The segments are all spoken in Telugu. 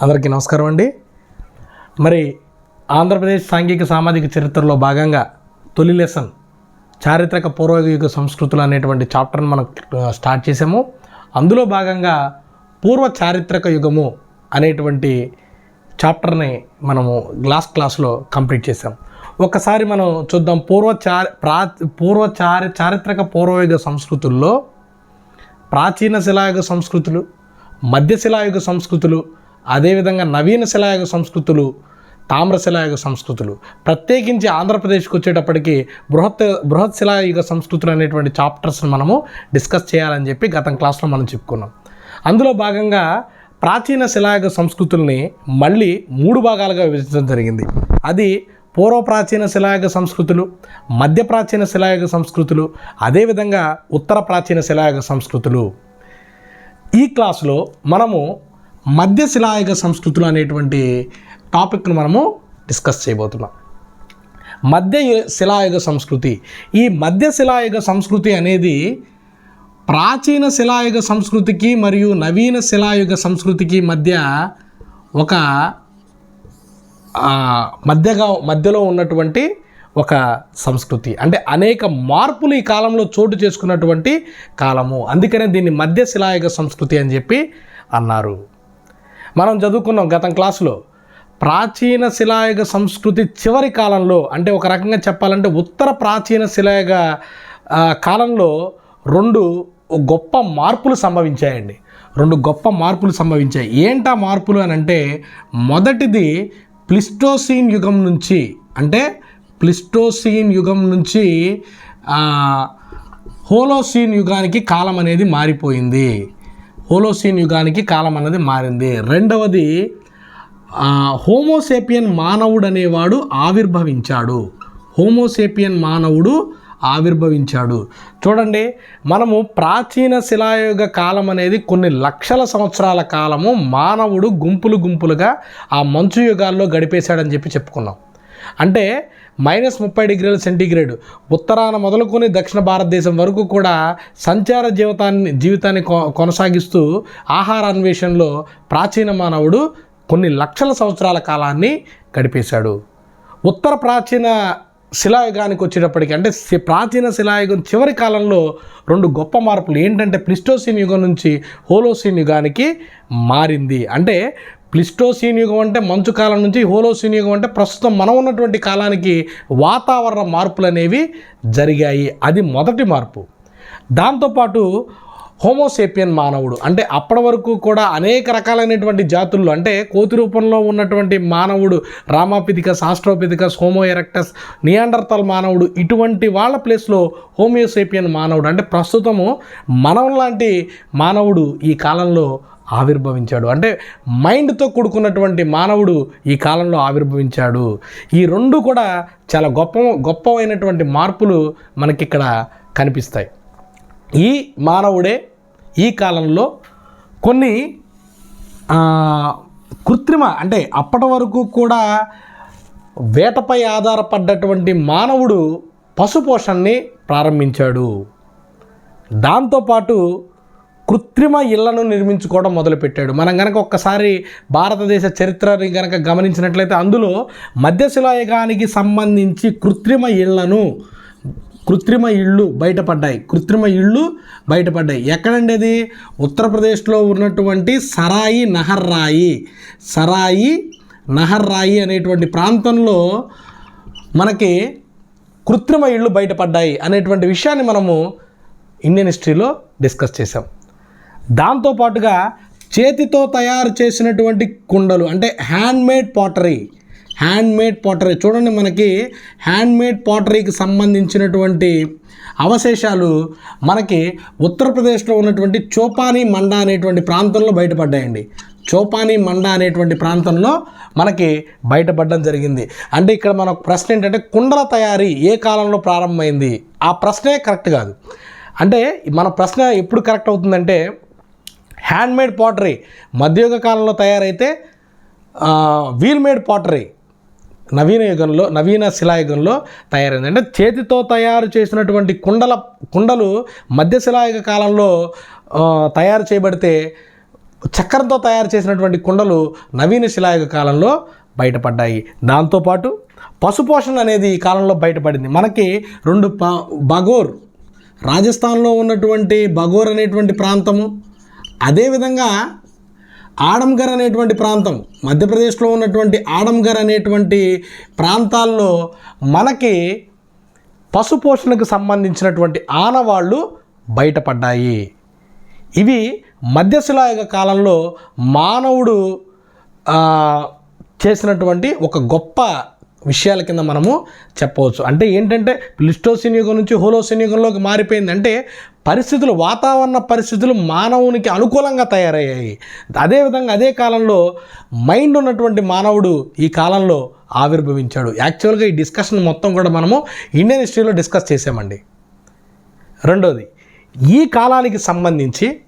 అందరికీ నమస్కారం అండి. మరి ఆంధ్రప్రదేశ్ సాంఘిక సామాజిక చరిత్రలో భాగంగా తొలి లెసన్ చారిత్రక పూర్వయుగ సంస్కృతులు అనేటువంటి చాప్టర్ని మనం స్టార్ట్ చేసాము అందులో భాగంగా పూర్వ చారిత్రక యుగము అనేటువంటి చాప్టర్ని మనము లాస్ట్ క్లాస్లో కంప్లీట్ చేసాం ఒకసారి మనం చూద్దాం పూర్వ చారి ప్రా పూర్వ చారి చారిత్రక పూర్వయుగ సంస్కృతుల్లో ప్రాచీన శిలాయుగ సంస్కృతులు మధ్య శిలాయుగ సంస్కృతులు అదేవిధంగా నవీన శిలాయుగ సంస్కృతులు తామ్ర శిలాయుగ సంస్కృతులు. ప్రత్యేకించి ఆంధ్రప్రదేశ్కి వచ్చేటప్పటికి బృహత్ బృహత్ శిలాయుగ సంస్కృతులు అనేటువంటి చాప్టర్స్ని మనము డిస్కస్ చేయాలని చెప్పి గతం క్లాస్లో మనం చెప్పుకున్నాం. అందులో భాగంగా ప్రాచీన శిలాయుగ సంస్కృతుల్ని మళ్ళీ మూడు భాగాలుగా విభజించడం జరిగింది. అది పూర్వ ప్రాచీన శిలాయుగ సంస్కృతులు మధ్య ప్రాచీన శిలాయుగ సంస్కృతులు అదేవిధంగా ఉత్తర ప్రాచీన శిలాయుగ సంస్కృతులు. ఈ క్లాస్లో మనము మధ్య శిలాయుగ సంస్కృతులు అనేటువంటి టాపిక్ను మనము డిస్కస్ చేయబోతున్నాం. మధ్య శిలాయుగ సంస్కృతి. ఈ మధ్య శిలాయుగ సంస్కృతి అనేది ప్రాచీన శిలాయుగ సంస్కృతికి మరియు నవీన శిలాయుగ సంస్కృతికి మధ్య ఒక మధ్యగా మధ్యలో ఉన్నటువంటి ఒక సంస్కృతి. అంటే అనేక మార్పులు ఈ కాలంలో చోటు చేసుకున్నటువంటి కాలము. అందుకనే దీన్ని మధ్య శిలాయుగ సంస్కృతి అని చెప్పి అన్నారు. మనం చదువుకున్నాం గతం క్లాసులో. ప్రాచీన శిలాయుగ సంస్కృతి చివరి కాలంలో అంటే ఒక రకంగా చెప్పాలంటే ఉత్తర ప్రాచీన శిలాయుగ కాలంలో రెండు గొప్ప మార్పులు సంభవించాయండి. రెండు గొప్ప మార్పులు సంభవించాయి. ఏంటా మార్పులు అని అంటే మొదటిది ప్లిస్టోసీన్ యుగం నుంచి అంటే ప్లిస్టోసీన్ యుగం నుంచి హోలోసీన్ యుగానికి కాలం అనేది మారిపోయింది. హోలోసీన్ యుగానికి కాలం అన్నది మారింది. రెండవది హోమోసేపియన్ మానవుడు అనేవాడు ఆవిర్భవించాడు. హోమోసేపియన్ మానవుడు ఆవిర్భవించాడు. చూడండి మనము ప్రాచీన శిలాయుగ కాలం అనేది కొన్ని లక్షల సంవత్సరాల కాలము మానవుడు గుంపులు గుంపులుగా ఆ మంచు యుగాల్లో గడిపేశాడని చెప్పి చెప్పుకున్నాం. అంటే మైనస్ ముప్పై డిగ్రీల సెంటీగ్రేడ్. ఉత్తరాన మొదలుకొని దక్షిణ భారతదేశం వరకు కూడా సంచార జీవితాన్ని జీవితాన్ని కొ కొనసాగిస్తూ ఆహార అన్వేషణలో ప్రాచీన మానవుడు కొన్ని లక్షల సంవత్సరాల కాలాన్ని గడిపేశాడు. ఉత్తర ప్రాచీన శిలాయుగానికి వచ్చేటప్పటికి అంటే ప్రాచీన శిలాయుగం చివరి కాలంలో రెండు గొప్ప మార్పులు ఏంటంటే ప్లిస్టోసిన్ యుగం నుంచి హోలోసిన్ యుగానికి మారింది. అంటే ప్లిస్టోసీన్ యుగం అంటే మంచు కాలం నుంచి హోలోసీన్ యుగం అంటే ప్రస్తుతం మనం ఉన్నటువంటి కాలానికి వాతావరణ మార్పులు అనేవి జరిగాయి. అది మొదటి మార్పు. దాంతోపాటు హోమోసేపియన్ మానవుడు అంటే అప్పటి వరకు కూడా అనేక రకాలైనటువంటి జాతుల్లో అంటే కోతి రూపంలో ఉన్నటువంటి మానవుడు Ramapithecus Australopithecus Homo erectus Neanderthal మానవుడు ఇటువంటి వాళ్ళ ప్లేస్లో హోమియోసేపియన్ మానవుడు అంటే ప్రస్తుతము మనం లాంటి మానవుడు ఈ కాలంలో ఆవిర్భవించాడు. అంటే మైండ్తో కూడుకున్నటువంటి మానవుడు ఈ కాలంలో ఆవిర్భవించాడు. ఈ రెండు కూడా చాలా గొప్ప గొప్పవైనటువంటి మార్పులు మనకిక్కడ కనిపిస్తాయి. ఈ మానవుడే ఈ కాలంలో కొన్ని కృత్రిమ అంటే అప్పటి వరకు కూడా వేటపై ఆధారపడ్డటువంటి మానవుడు పశుపోషణని ప్రారంభించాడు. దాంతోపాటు కృత్రిమ ఇళ్ళను నిర్మించుకోవడం మొదలుపెట్టాడు. మనం కనుక ఒక్కసారి భారతదేశ చరిత్రని కనుక గమనించినట్లయితే అందులో మధ్యశిలాయుగానికి సంబంధించి కృత్రిమ ఇళ్ళను కృత్రిమ ఇళ్ళు బయటపడ్డాయి. కృత్రిమ ఇళ్ళు బయటపడ్డాయి. ఎక్కడండి అది? ఉత్తరప్రదేశ్లో ఉన్నటువంటి సరాయి నహర్రాయి సరాయి నహర్రాయి అనేటువంటి ప్రాంతంలో మనకి కృత్రిమ ఇళ్ళు బయటపడ్డాయి అనేటువంటి విషయాన్ని మనము ఇండియన్ హిస్టరీలో డిస్కస్ చేసాం దాంతోపాటుగా చేతితో తయారు చేసినటువంటి కుండలు అంటే హ్యాండ్మేడ్ పాటరీ హ్యాండ్మేడ్ పాటరీ చూడండి మనకి హ్యాండ్మేడ్ పాటరీకి సంబంధించినటువంటి అవశేషాలు మనకి ఉత్తరప్రదేశ్లో ఉన్నటువంటి చోపాని మండ అనేటువంటి ప్రాంతంలో బయటపడ్డాయండి. చోపాని మండ అనేటువంటి ప్రాంతంలో మనకి బయటపడడం జరిగింది. అంటే ఇక్కడ మన ప్రశ్న ఏంటంటే కుండల తయారీ ఏ కాలంలో ప్రారంభమైంది? ఆ ప్రశ్నే కరెక్ట్ కాదు. అంటే మన ప్రశ్న ఎప్పుడు కరెక్ట్ అవుతుందంటే హ్యాండ్మేడ్ పాటరీ మధ్యయుగ కాలంలో తయారైతే వీల్ మేడ్ పాటరీ నవీన యుగంలో నవీన శిలాయుగంలో తయారైంది. అంటే చేతితో తయారు చేసినటువంటి కుండల కుండలు మధ్య శిలాయుగ కాలంలో తయారు చేయబడితే చక్కెరతో తయారు చేసినటువంటి కుండలు నవీన శిలాయుగ కాలంలో బయటపడ్డాయి. దాంతోపాటు పశుపోషణ అనేది ఈ కాలంలో బయటపడింది. మనకి రెండు ప బగోర్ రాజస్థాన్లో ఉన్నటువంటి బగోర్ అనేటువంటి ప్రాంతము అదేవిధంగా ఆడంగర్ అనేటువంటి ప్రాంతం మధ్యప్రదేశ్లో ఉన్నటువంటి ఆడంగర్ అనేటువంటి ప్రాంతాల్లో మనకి పశుపోషణకు సంబంధించినటువంటి ఆనవాళ్ళు బయటపడ్డాయి. ఇవి మధ్యశిలాయుగ కాలంలో మానవుడు చేసినటువంటి ఒక గొప్ప విషయాల కింద మనము చెప్పవచ్చు. అంటే ఏంటంటే ప్లిస్టోసిన్ యుగం నుంచి హోలోసిన్ యుగంలోకి మారిపోయింది అంటే పరిస్థితులు వాతావరణ పరిస్థితులు మానవునికి అనుకూలంగా తయారయ్యాయి. అదేవిధంగా అదే కాలంలో మైండ్ ఉన్నటువంటి మానవుడు ఈ కాలంలో ఆవిర్భవించాడు. యాక్చువల్గా ఈ డిస్కషన్ మొత్తం కూడా మనము ఇండియన్ హిస్టరీలో డిస్కస్ చేసామండి రెండోది ఈ కాలానికి సంబంధించి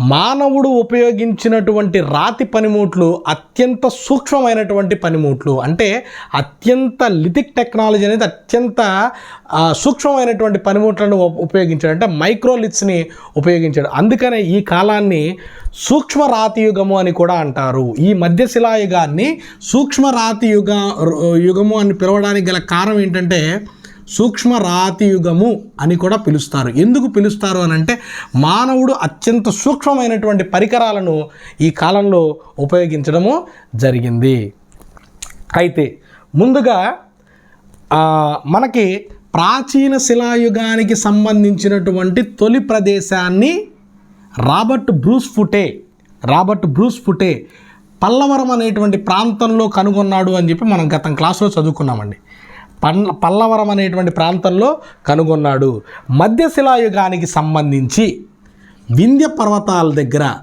మానవుడు ఉపయోగించినటువంటి రాతి పనిముట్లు అత్యంత సూక్ష్మమైనటువంటి పనిముట్లు. అంటే అత్యంత లిథిక్ టెక్నాలజీ అనేది అత్యంత సూక్ష్మమైనటువంటి పనిముట్లను ఉపయోగించాడు. అంటే మైక్రోలిత్స్ని ఉపయోగించాడు. అందుకనే ఈ కాలాన్ని సూక్ష్మ రాతి యుగము అని కూడా అంటారు. ఈ మధ్యశిలాయుగాన్ని సూక్ష్మ రాతి యుగ యుగము అని పిలవడానికి గల కారణం ఏంటంటే సూక్ష్మ రాతి యుగము అని కూడా పిలుస్తారు. ఎందుకు పిలుస్తారు అని అంటే మానవుడు అత్యంత సూక్ష్మమైనటువంటి పరికరాలను ఈ కాలంలో ఉపయోగించడము జరిగింది. అయితే ముందుగా మనకి ప్రాచీన శిలాయుగానికి సంబంధించినటువంటి తొలి ప్రదేశాన్ని Robert Bruce Foote Robert Bruce Foote Pallavaram అనేటువంటి ప్రాంతంలో కనుగొన్నాడు అని చెప్పి మనం గతం క్లాస్లో చదువుకున్నామండి. పల్ల పల్లవరం అనేటువంటి ప్రాంతంలో కనుగొన్నాడు. మధ్యశిలాయుగానికి సంబంధించి వింధ్య పర్వతాల దగ్గర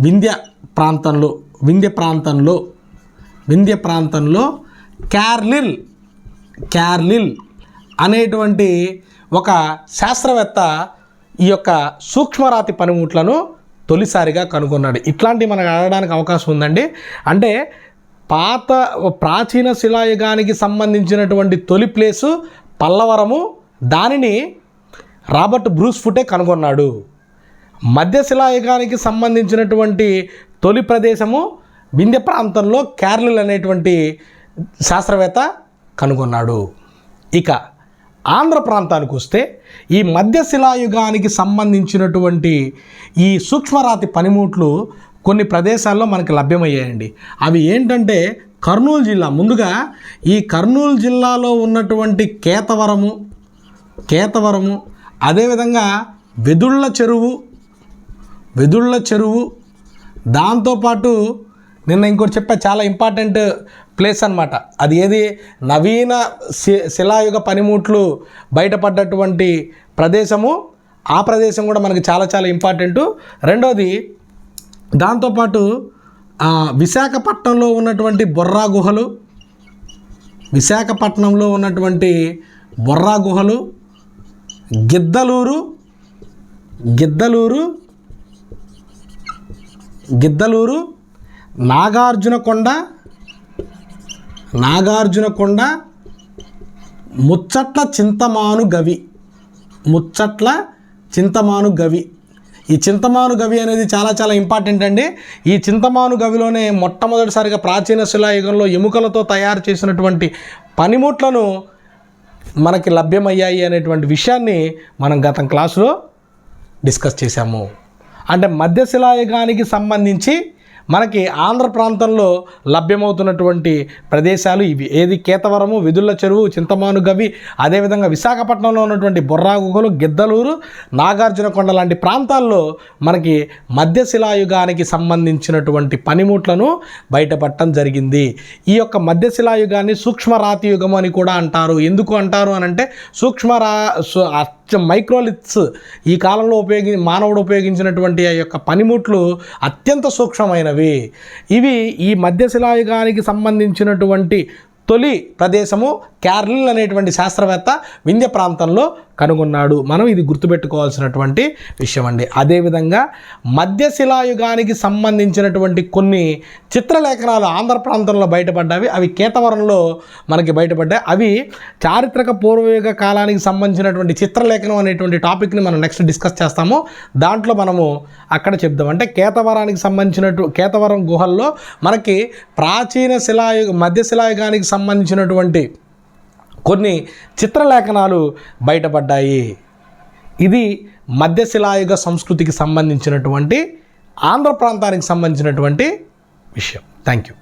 వింధ్య ప్రాంతంలో వింధ్య ప్రాంతంలో వింధ్య ప్రాంతంలో క్యార్లిల్ క్యార్లిల్ అనేటువంటి ఒక శాస్త్రవేత్త ఈ యొక్క సూక్ష్మరాతి పనిముట్లను తొలిసారిగా కనుగొన్నాడు. ఇట్లాంటివి మనకు అడగడానికి అవకాశం ఉందండి. అంటే పాత ప్రాచీన శిలాయుగానికి సంబంధించినటువంటి తొలి ప్లేసు పల్లవరము. దానిని రాబర్ట్ బ్రూస్ ఫుటే కనుగొన్నాడు. మధ్యశిలాయుగానికి సంబంధించినటువంటి తొలి ప్రదేశము వింధ్య ప్రాంతంలో క్యార్లిల్ అనేటువంటి శాస్త్రవేత్త కనుగొన్నాడు. ఇక ఆంధ్ర ప్రాంతానికి వస్తే ఈ మధ్య శిలాయుగానికి సంబంధించినటువంటి ఈ సూక్ష్మరాతి పనిముట్లు కొన్ని ప్రదేశాల్లో మనకి లభ్యమయ్యాయండి. అవి ఏంటంటే కర్నూలు జిల్లా. ముందుగా ఈ కర్నూలు జిల్లాలో ఉన్నటువంటి కేతవరము కేతవరము అదేవిధంగా వెదుళ్ళ చెరువు వెదుళ్ళ చెరువు దాంతోపాటు నిన్న ఇంకోటి చెప్పా చాలా ఇంపార్టెంట్ ప్లేస్ అనమాట అది ఏది? నవీన శి- శిలాయుగ పనిముట్లు బయటపడ్డటువంటి ప్రదేశము. ఆ ప్రదేశం కూడా మనకి చాలా చాలా ఇంపార్టెంటు. రెండోది దాంతోపాటు విశాఖపట్నంలో ఉన్నటువంటి బొర్రా గుహలు విశాఖపట్నంలో ఉన్నటువంటి బొర్రా గుహలు గిద్దలూరు గిద్దలూరు గిద్దలూరు నాగార్జునకొండ నాగార్జునకొండ ముచ్చట్ల చింతమాను గవి ముచ్చట్ల చింతమాను గవి. ఈ చింతమాను గవి అనేది చాలా చాలా ఇంపార్టెంట్ అండి. ఈ చింతమాను గవిలోనే మొట్టమొదటిసారిగా ప్రాచీన శిలాయుగంలో ఎముకలతో తయారు చేసినటువంటి పనిముట్లను మనకి లభ్యమయ్యాయి అనేటువంటి విషయాన్ని మనం గతం క్లాసులో డిస్కస్ చేశాము. అంటే మధ్యశిలాయుగానికి సంబంధించి మనకి ఆంధ్ర ప్రాంతంలో లభ్యమవుతున్నటువంటి ప్రదేశాలు ఇవి. ఏది కేతవరము విధుల చెరువు చింతమాను గవి అదేవిధంగా విశాఖపట్నంలో ఉన్నటువంటి బుర్రాగుగలు గిద్దలూరు నాగార్జునకొండ లాంటి ప్రాంతాల్లో మనకి మధ్యశిలాయుగానికి సంబంధించినటువంటి పనిముట్లను బయటపడటం జరిగింది. ఈ యొక్క మధ్యశిలాయుగాన్ని సూక్ష్మరాతి యుగం అని కూడా అంటారు. ఎందుకు అంటారు అని అంటే సూక్ష్మరా సు- మైక్రోలిత్స్ ఈ కాలంలో ఉపయోగి మానవుడు ఉపయోగించినటువంటి ఆ యొక్క పనిముట్లు అత్యంత సూక్ష్మమైనవి. ఇవి ఈ మధ్యశిలాయుగానికి సంబంధించినటువంటి తొలి ప్రదేశము క్యార్లిల్ అనేటువంటి శాస్త్రవేత్త వింధ్య ప్రాంతంలో కనుగొన్నాడు. మనం ఇది గుర్తుపెట్టుకోవాల్సినటువంటి విషయం అండి అదేవిధంగా మధ్యశిలాయుగానికి సంబంధించినటువంటి కొన్ని చిత్రలేఖనాలు ఆంధ్ర ప్రాంతంలో బయటపడ్డావి. అవి కేతవరంలో మనకి బయటపడ్డాయి. అవి చారిత్రక పూర్వయుగ కాలానికి సంబంధించినటువంటి చిత్రలేఖనం అనేటువంటి టాపిక్ని మనం నెక్స్ట్ డిస్కస్ చేస్తాము. దాంట్లో మనము అక్కడ చెప్దాం. అంటే కేతవరానికి సంబంధించినట్టు కేతవరం గుహల్లో మనకి ప్రాచీన శిలాయుగ మధ్య శిలాయుగానికి సంబంధించినటువంటి కొన్ని చిత్రలేఖనాలు బయటపడ్డాయి. ఇది మధ్యశిలాయుగ సంస్కృతికి సంబంధించినటువంటి ఆంధ్ర ప్రాంతానికి సంబంధించినటువంటి విషయం. Thank you